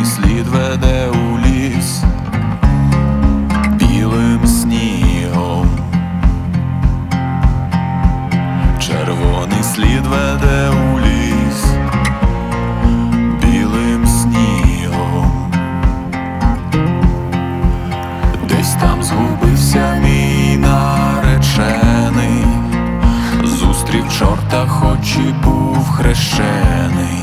Той слід веде у ліс білим снігом, червоний слід веде у ліс, білим снігом, десь там згубився мій наречений, зустрів чорта, хоч і був хрещений.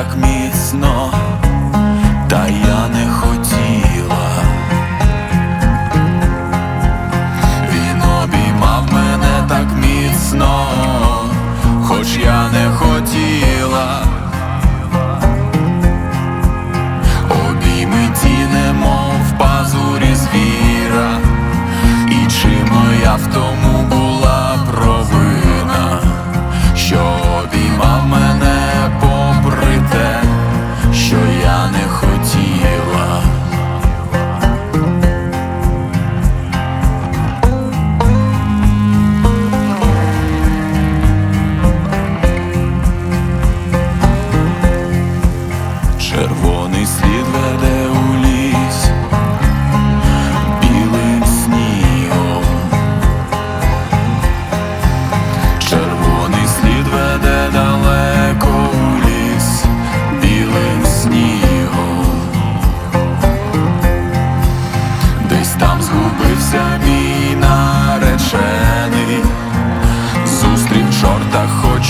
как мир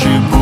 Чи